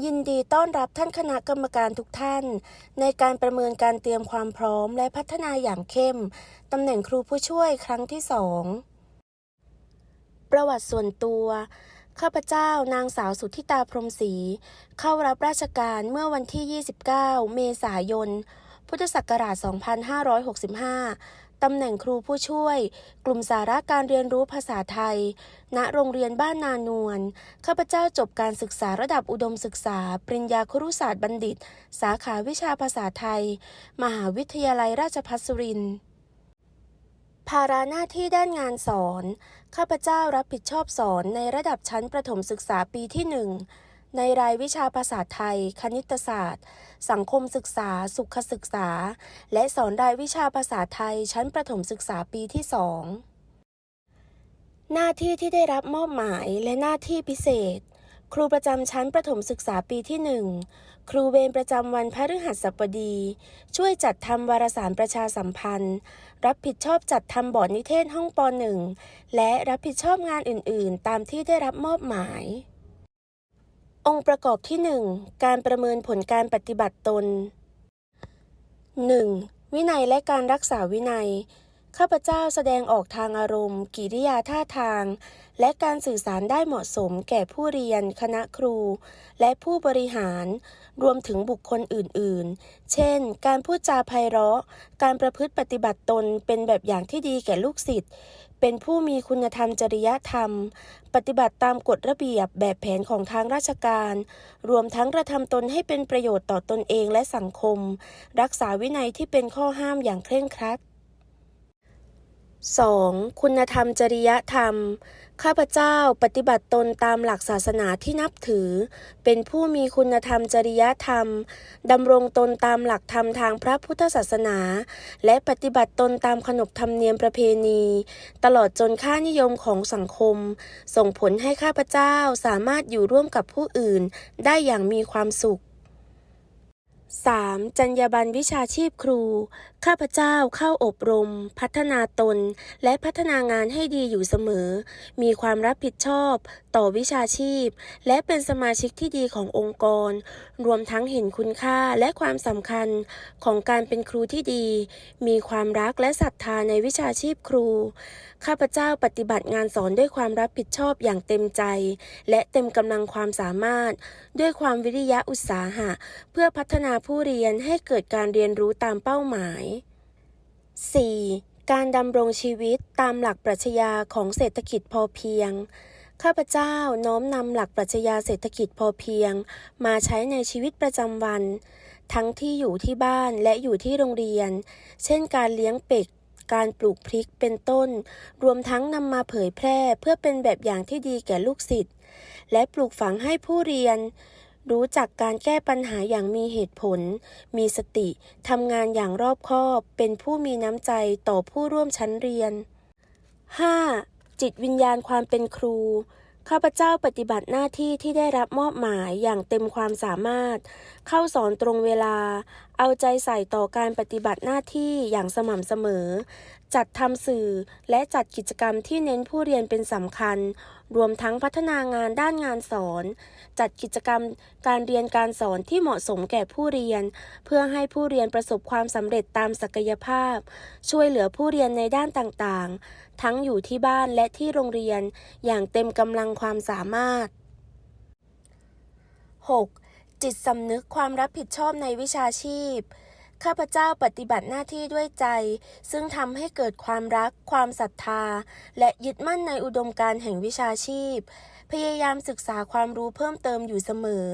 ยินดีต้อนรับท่านคณะกรรมการทุกท่าน ในการประเมินการเตรียมความพร้อมและพัฒนาอย่างเข้ม ตำแหน่งครูผู้ช่วยครั้งที่สองประวัติส่วนตัว ข้าพเจ้านางสาวสุทธิตาพรมศรีเข้ารับราชการเมื่อวันที่ 29 เมษายน พุทธศักราช 2565 ตำแหน่งครูผู้ช่วย กลุ่มสาระการเรียนรู้ภาษาไทย ณ โรงเรียนบ้านนานวล ข้าพเจ้าจบการศึกษาระดับอุดมศึกษา ปริญญาครุศาสตร์บัณฑิต สาขาวิชาภาษาไทย มหาวิทยาลัยราชภัฏสุรินทร์ภาระหน้าที่ด้านงานสอน ข้าพเจ้ารับผิดชอบสอนในระดับชั้นประถมศึกษาปีที่1 ในรายวิชาภาษาไทย คณิตศาสตร์ สังคมศึกษา สุขศึกษา และสอนรายวิชาภาษาไทยชั้นประถมศึกษาปีที่2หน้าที่ที่ได้รับมอบหมายและหน้าที่พิเศษ ครูประจำชั้นประถมศึกษาปีที่1ครูเวรประจำวันพฤหัสบดี ช่วยจัดทำวารสารประชาสัมพันธ์ รับผิดชอบจัดทำบอร์ดนิเทศห้องป .1 และรับผิดชอบงานอื่น ๆ ตามที่ได้รับมอบหมาย องค์ประกอบที่ 1 การประเมินผลการปฏิบัติตน 1. วินัยและการรักษาวินัย ข้าพเจ้าแสดงออกทางอารมณ์ กิริยาท่าทาง และการสื่อสารได้เหมาะสมแก่ผู้เรียน คณะครู และผู้บริหาร รวมถึงบุคคลอื่นๆ เช่น การพูดจาไพเราะ การประพฤติปฏิบัติตนเป็นแบบอย่างที่ดีแก่ลูกศิษย์ เป็นผู้มีคุณธรรมจริยธรรม ปฏิบัติตามกฎระเบียบแบบแผนของทางราชการ รวมทั้งกระทำตนให้เป็นประโยชน์ต่อตนเองและสังคม รักษาวินัยที่เป็นข้อห้ามอย่างเคร่งครัด 2. คุณธรรมจริยธรรม ข้าพเจ้าปฏิบัติตนตามหลักศาสนาที่นับถือ เป็นผู้มีคุณธรรมจริยธรรม ดำรงตนตามหลักธรรมทางพระพุทธศาสนา และปฏิบัติตนตามขนบธรรมเนียมประเพณี ตลอดจนค่านิยมของสังคม ส่งผลให้ข้าพเจ้าสามารถอยู่ร่วมกับผู้อื่นได้อย่างมีความสุข 3. จรรยาบรรณวิชาชีพครู ข้าพเจ้าเข้าอบรม พัฒนาตน และพัฒนางานให้ดีอยู่เสมอ มีความรับผิดชอบ ต่อวิชาชีพ และเป็นสมาชิกที่ดีขององค์กร รวมทั้งเห็นคุณค่าและความสำคัญของการเป็นครูที่ดี มีความรักและศรัทธาในวิชาชีพครู ข้าพเจ้าปฏิบัติงานสอนด้วยความรับผิดชอบอย่างเต็มใจ และเต็มกำลังความสามารถด้วยความวิริยะอุตสาหะ เพื่อพัฒนาผู้เรียนให้เกิดการเรียนรู้ตามเป้าหมาย 4. การดำรงชีวิตตามหลักปรัชญาของเศรษฐกิจพอเพียง ข้าพเจ้าน้อมนำหลักปรัชญาเศรษฐกิจพอเพียง มาใช้ในชีวิตประจำวัน ทั้งที่อยู่ที่บ้านและอยู่ที่โรงเรียน เช่นการเลี้ยงเป็ด การปลูกพริกเป็นต้น รวมทั้งนำมาเผยแพร่เพื่อเป็นแบบอย่างที่ดีแก่ลูกศิษย์ และปลูกฝังให้ผู้เรียน รู้จักการแก้ปัญหาอย่างมีเหตุผล มีสติ ทำงานอย่างรอบคอบ เป็นผู้มีน้ำใจต่อผู้ร่วมชั้นเรียน 5. จิตวิญญาณความเป็นครู ข้าพเจ้าปฏิบัติหน้าที่ที่ได้รับมอบหมายอย่างเต็มความสามารถ เข้าสอนตรงเวลา เอาใจใส่ต่อการปฏิบัติหน้าที่อย่างสม่ำเสมอ จัดทำสื่อและจัดกิจกรรมที่เน้นผู้เรียนเป็นสำคัญ รวมทั้งพัฒนางานด้านงานสอน จัดกิจกรรมการเรียนการสอนที่เหมาะสมแก่ผู้เรียน เพื่อให้ผู้เรียนประสบความสำเร็จตามศักยภาพ ช่วยเหลือผู้เรียนในด้านต่างๆ ทั้งอยู่ที่บ้านและที่โรงเรียนอย่างเต็มกำลังความสามารถ 6. จิตสำนึกความรับผิดชอบในวิชาชีพ ข้าพเจ้าปฏิบัติหน้าที่ด้วยใจ ซึ่งทำให้เกิดความรัก ความศรัทธา และยึดมั่นในอุดมการณ์แห่งวิชาชีพ พยายามศึกษาความรู้เพิ่มเติมอยู่เสมอ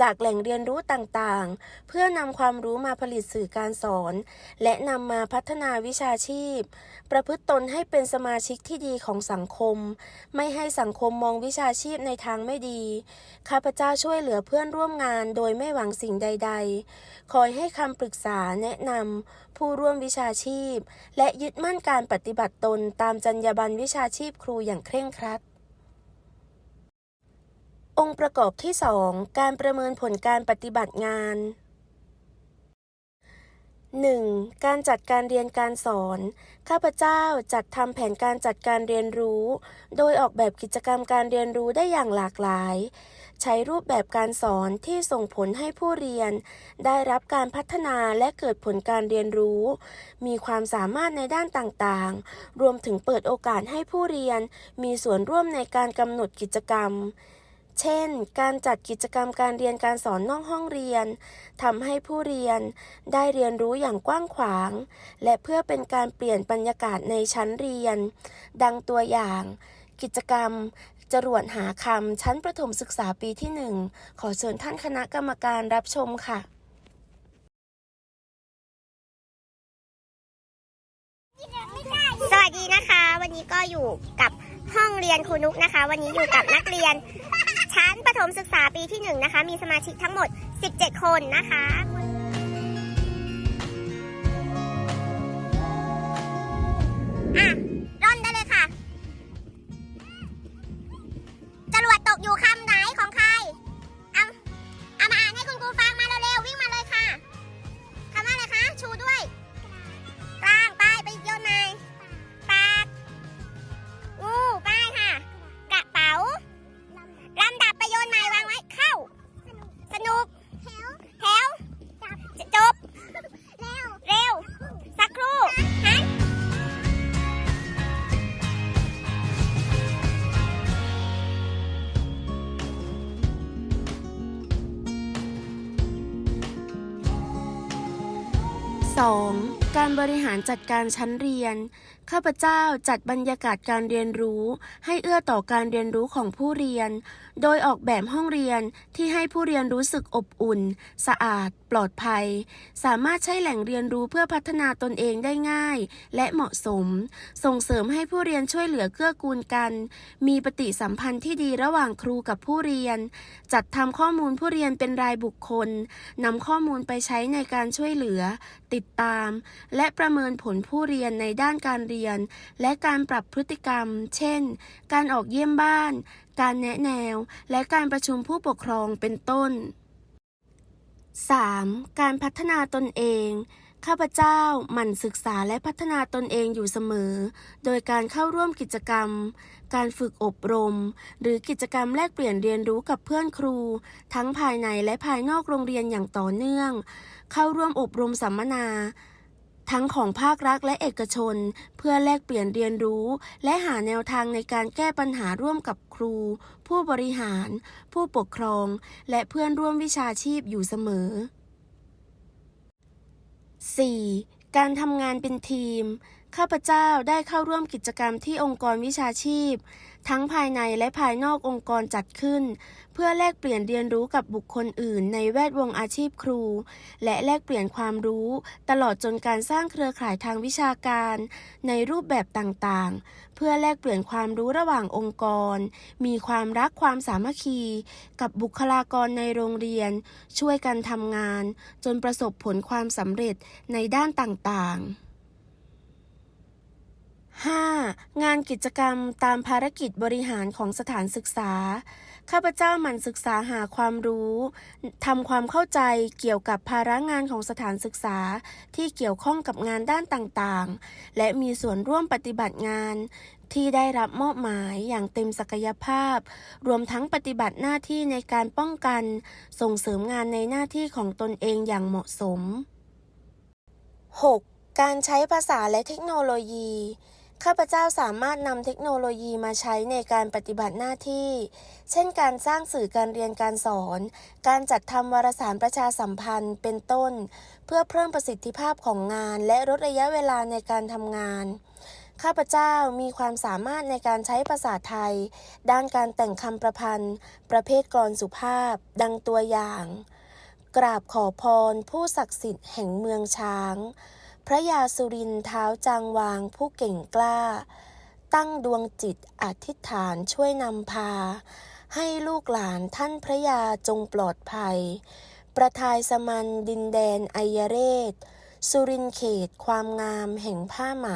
จากแหล่งเรียนรู้ต่างๆ เพื่อนำความรู้มาผลิตสื่อการสอน และนำมาพัฒนาวิชาชีพ ประพฤติตนให้เป็นสมาชิกที่ดีของสังคม ไม่ให้สังคมมองวิชาชีพในทางไม่ดี ข้าพเจ้าช่วยเหลือเพื่อนร่วมงานโดยไม่หวังสิ่งใด ๆ คอยให้คำปรึกษาแนะนำผู้ร่วมวิชาชีพ และยึดมั่นการปฏิบัติตนตามจรรยาบรรณวิชาชีพครูอย่างเคร่งครัด องค์ประกอบที่ 2 การประเมินผลการปฏิบัติงาน 1. การจัดการเรียนการสอน ข้าพเจ้าจัดทำแผนการจัดการเรียนรู้ โดยออกแบบกิจกรรมการเรียนรู้ได้อย่างหลากหลาย ใช้รูปแบบการสอนที่ส่งผลให้ผู้เรียน ได้รับการพัฒนาและเกิดผลการเรียนรู้ มีความสามารถในด้านต่างๆ รวมถึงเปิดโอกาสให้ผู้เรียน มีส่วนร่วมในการกำหนดกิจกรรม เช่น การจัดกิจกรรมการเรียนการสอนนอกห้องเรียนทำให้ผู้เรียนได้เรียนรู้อย่างกว้างขวาง และเพื่อเป็นการเปลี่ยนบรรยากาศในชั้นเรียน ดังตัวอย่าง กิจกรรมจรวดหาคำชั้นประถมศึกษาปีที่หนึ่งขอเชิญท่านคณะกรรมการรับชมค่ะสวัสดีนะคะ วันนี้ก็อยู่กับห้องเรียนครูนุกนะคะ วันนี้อยู่กับนักเรียน ชั้นประถมศึกษาปีที่หนึ่งนะคะมีสมาชิกทั้งหมด 17 คนนะคะอะ 2. การบริหารจัดการชั้นเรียน ข้าพเจ้าจัดบรรยากาศการเรียนรู้ ให้เอื้อต่อการเรียนรู้ของผู้เรียน โดยออกแบบห้องเรียนที่ให้ผู้เรียนรู้สึกอบอุ่น สะอาด ปลอดภัย สามารถใช้แหล่งเรียนรู้เพื่อพัฒนาตนเองได้ง่าย และเหมาะสม ส่งเสริมให้ผู้เรียนช่วยเหลือเกื้อกูลกัน มีปฏิสัมพันธ์ที่ดีระหว่างครูกับผู้เรียน จัดทำข้อมูลผู้เรียนเป็นรายบุคคลนำข้อมูลไปใช้ในการช่วยเหลือ ติดตาม และประเมินผลผู้เรียนในด้านการเรียนและการปรับพฤติกรรม เช่น การออกเยี่ยมบ้าน การแนะแนว และการประชุมผู้ปกครองเป็นต้น 3. การพัฒนาตนเอง ข้าพเจ้าหมั่นศึกษาและพัฒนาตนเองอยู่เสมอ โดยการเข้าร่วมกิจกรรม การฝึกอบรม หรือกิจกรรมแลกเปลี่ยนเรียนรู้กับเพื่อนครู ทั้งภายในและภายนอกโรงเรียนอย่างต่อเนื่อง เข้าร่วมอบรมสัมมนา ทั้งของภาครัฐและเอกชน เพื่อแลกเปลี่ยนเรียนรู้ และหาแนวทางในการแก้ปัญหาร่วมกับครู ผู้บริหาร ผู้ปกครอง และเพื่อนร่วมวิชาชีพอยู่เสมอ 4. การทำงานเป็นทีม ข้าพเจ้าได้เข้าร่วมกิจกรรมที่องค์กรวิชาชีพ ทั้งภายในและภายนอกองค์กรจัดขึ้น เพื่อแลกเปลี่ยนเรียนรู้กับบุคคลอื่น ในแวดวงอาชีพครู และแลกเปลี่ยนความรู้ ตลอดจนการสร้างเครือข่ายทางวิชาการ ในรูปแบบต่างๆ เพื่อแลกเปลี่ยนความรู้ระหว่างองค์กร มีความรักความสามัคคี กับบุคลากรในโรงเรียน ช่วยกันทำงาน จนประสบผลความสำเร็จในด้านต่างๆ 5. งานกิจกรรมตามภารกิจบริหารของสถานศึกษา ข้าพเจ้าหมั่นศึกษาหาความรู้ทำความเข้าใจเกี่ยวกับภาระงานของสถานศึกษาที่เกี่ยวข้องกับงานด้านต่างๆ และมีส่วนร่วมปฏิบัติงาน ที่ได้รับมอบหมายอย่างเต็มศักยภาพ รวมทั้งปฏิบัติหน้าที่ในการป้องกัน ส่งเสริมงานในหน้าที่ของตนเองอย่างเหมาะสม 6. การใช้ภาษาและเทคโนโลยี ข้าพเจ้าสามารถนำเทคโนโลยีมาใช้ในการปฏิบัติหน้าที่ เช่นการสร้างสื่อการเรียนการสอน การจัดทำวารสารประชาสัมพันธ์ เป็นต้น เพื่อเพิ่มประสิทธิภาพของงาน และลดระยะเวลาในการทำงาน ข้าพเจ้ามีความสามารถในการใช้ภาษาไทย ด้านการแต่งคำประพันธ์ ประเภทกลอนสุภาพ ดังตัวอย่าง กราบขอพรผู้ศักดิ์สิทธิ์แห่งเมืองช้าง พระยาสุรินทร์เท้าจางวางผู้เก่งกล้า ตั้งดวงจิตอธิษฐานช่วยนำพา ให้ลูกหลานท่านพระยาจงปลอดภัย ประทายสมันดินแดนไอยเรศ สุรินเขตความงามแห่งผ้าไหม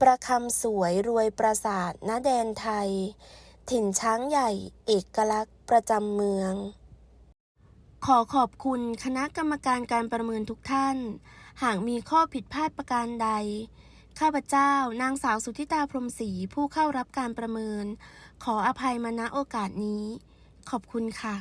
ประคำสวยรวยประสาทณแดนไทย ถิ่นช้างใหญ่เอกลักษณ์ประจำเมือง ขอขอบคุณคณะกรรมการการประเมินทุกท่าน หากมีข้อผิดพลาดประการใด ข้าพเจ้านางสาวสุธิตาพรมศรีผู้เข้ารับการประเมิน ขออภัยมาณโอกาสนี้ ขอบคุณค่ะ